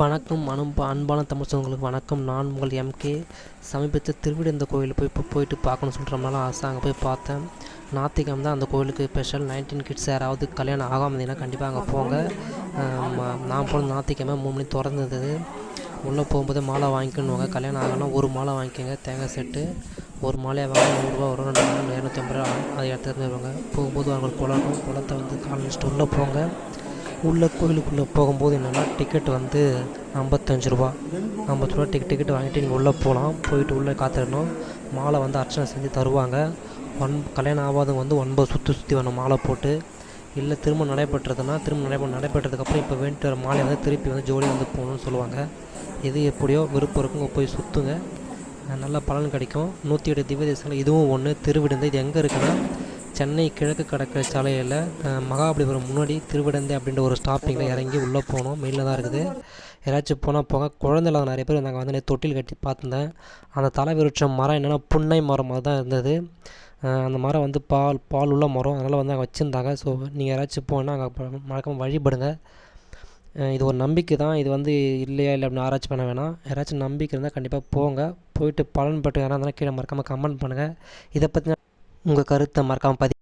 வணக்கம் அனுப அன்பான தமிழ் சொந்தங்களுக்கு வணக்கம். நான் உங்கள் எம்கே சமீபத்தில் திருவிடந்த கோயில் போய் இப்போ போயிட்டு பார்க்கணும்னு சொல்கிறோம்னால ஆசை. அங்கே போய் பார்த்தேன். நாத்திகம் தான் அந்த கோயிலுக்கு ஸ்பெஷல் நைன்டீன் கிட்ஸ் யாராவது கல்யாணம் ஆகாமல் இருந்தீங்கன்னா கண்டிப்பாக அங்கே போங்க. நான் போன ஞாத்திக்கிழமை மூணு மணி திறந்துருந்தது உள்ளே போகும்போது மாலை வாங்கிக்கணுவாங்க கல்யாணம் ஆகலாம் ஒரு மாலை வாங்கிக்கோங்க. தேங்காய் செட்டு ஒரு மாலையை வாங்க நூறுரூவா வரும். ரெண்டு மாலை இரநூத்தம்பது ரூபா அதை எடுத்துகிட்டு வருவாங்க போகும்போது அவங்களுக்கு குளம் குளத்தை வந்து கால் உள்ளே போங்க. உள்ளே கோயிலுக்குள்ளே போகும்போது என்னென்னா டிக்கெட் வந்து ஐம்பத்தஞ்சு ரூபா. ஐம்பது ரூபா டிக்கெட் டிக்கெட் வாங்கிட்டு நீங்கள் உள்ளே போகலாம் போயிட்டு உள்ளே காத்திடணும். மாலை வந்து அர்ச்சனை செஞ்சு தருவாங்க. ஒன் கல்யாணம் ஆகாதவங்க வந்து ஒன்பது சுற்றி சுற்றி வரணும் மாலை போட்டு இல்லை திரும்ப நடைபெற்றதுன்னா திரும்ப நடைபெற நடைபெற்றதுக்கப்புறம் இப்போ வேண்டிட்டு வர மாலை வந்து திருப்பி வந்து ஜோடி வந்து போகணும்னு சொல்லுவாங்க. எது எப்படியோ விருப்பம் இருக்குங்க போய் சுற்றுங்க நல்ல பலன் கிடைக்கும். நூற்றி எட்டு திவ்ய தேசங்கள் இதுவும் ஒன்று திருவிடுந்து இது எங்கே இருக்குன்னா சென்னை கிழக்கு கடற்கரை சாலையில் மகாபலிபுரம் முன்னாடி திருவிடந்தை அப்படின்ற ஒரு ஸ்டாப்பிங்கில் இறங்கி உள்ளே போனோம். மெயினில் தான் இருக்குது. யாராச்சும் போனால் போங்க. குழந்தை இல்லாத நிறைய பேர் நாங்கள் வந்து தொட்டில் கட்டி பார்த்துருந்தேன். அந்த தலை விருட்சம் மரம் என்னென்னா புன்னை மரம் மாதிரி தான் இருந்தது. அந்த மரம் வந்து பால் பால் உள்ள மரம். அதனால் வந்து அங்கே வச்சுருந்தாங்க. ஸோ நீங்கள் யாராச்சும் போனால் அங்கே மறக்காமல் வழிபடுங்க. இது ஒரு நம்பிக்கை தான். இது வந்து இல்லையா இல்லை அப்படின்னு ஆராய்ச்சி பண்ண வேணாம். யாராச்சும் நம்பிக்கை இருந்தால் கண்டிப்பாக போங்க. போயிட்டு பலன் பெற்று யாராக இருந்தாலும் கீழே மறக்காமல் கமெண்ட் பண்ணுங்கள் இதை பற்றின உங்கள் கருத்தை மறக்காமல் பதிவு